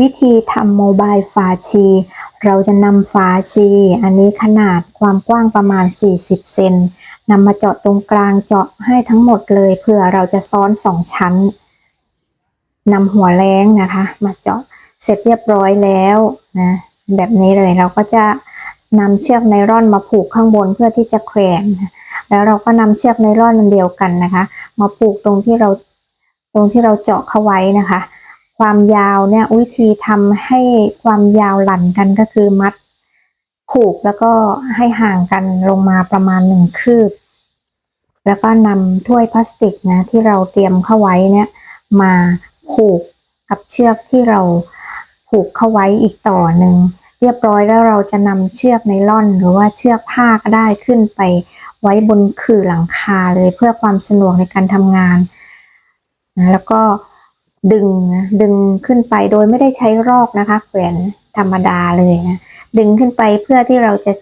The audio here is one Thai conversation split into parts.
วิธีทำโมบายฝาชี เราจะนำฝาชี อันนี้ขนาดความกว้างประมาณ 40 เซนนำมาเจาะตรงกลางเจาะให้ทั้งหมดเลยเพื่อเราจะซ้อนสองชั้นนำหัวแรงนะคะ มาเจาะเสร็จเรียบร้อยแล้วนะแบบนี้เลยเราก็จะนำเชือกไนร่อนมาผูกข้างบนเพื่อที่จะแขวนแล้วเราก็นำเชือกไนร่อนอันเดียวกันนะคะ มาผูกตรงที่เราตรงที่เราเจาะเข้าไว้นะคะ ความยาวเนี่ยวิธีทำให้ความยาวหลั่นกันก็คือมัดผูกแล้วก็ให้ห่างกันลงมาประมาณหนึ่งคืบ แล้วก็นำถ้วยพลาสติกนะที่เราเตรียมเข้าไว้เนี่ยมาผูกกับเชือกที่เราผูกเข้าไว้อีกต่อหนึ่งเรียบร้อยแล้วเราจะนำเชือกไนล่อน หรือว่าเชือกผ้าก็ได้ขึ้นไปไว้บนขื่อหลังคาเลยเพื่อความสะดวกในการทำงานนะแล้วก็ ดึงนะดึงขึ้นไปโดยไม่ได้ใช้รอกนะคะแขวนธรรมดาเลยนะดึงขึ้นไปเพื่อที่เราจะ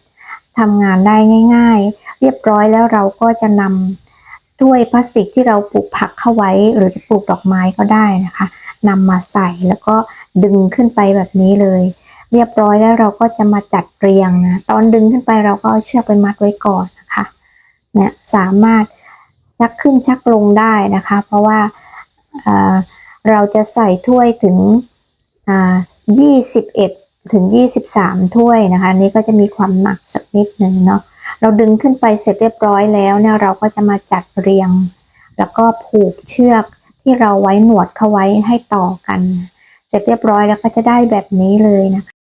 ทำงานได้ง่าย ๆ เรียบร้อยแล้วเราก็จะนำถ้วยพลาสติกที่เราปลูกผักเข้าไว้ หรือจะปลูกดอกไม้ก็ได้นะคะนำมาใส่แล้วก็ดึงขึ้นไปแบบนี้เลย เรียบร้อยแล้วเราก็จะมาจัดเรียงนะตอนดึงขึ้นไปเราก็เอาเชือกไปมัดไว้ก่อนนะคะเนี่ยสามารถชักขึ้นชักลงได้นะคะ เพราะว่า เราจะใส่ถ้วยถึงอ่า21ถึง23ถ้วยนะคะนนี้ก็จะมีความหนักสักนิดหนึ่งเนาะเราดึงขึ้นไปเสร็จเรียบร้อยแล้วเนี่ยเราก็จะมาจัดเรียง แล้วก็ผูกเชือกที่เราไว้หนวดเข้าไว้ให้ต่อกัน เสร็จเรียบร้อยแล้วก็จะได้แบบนี้เลยนะคะ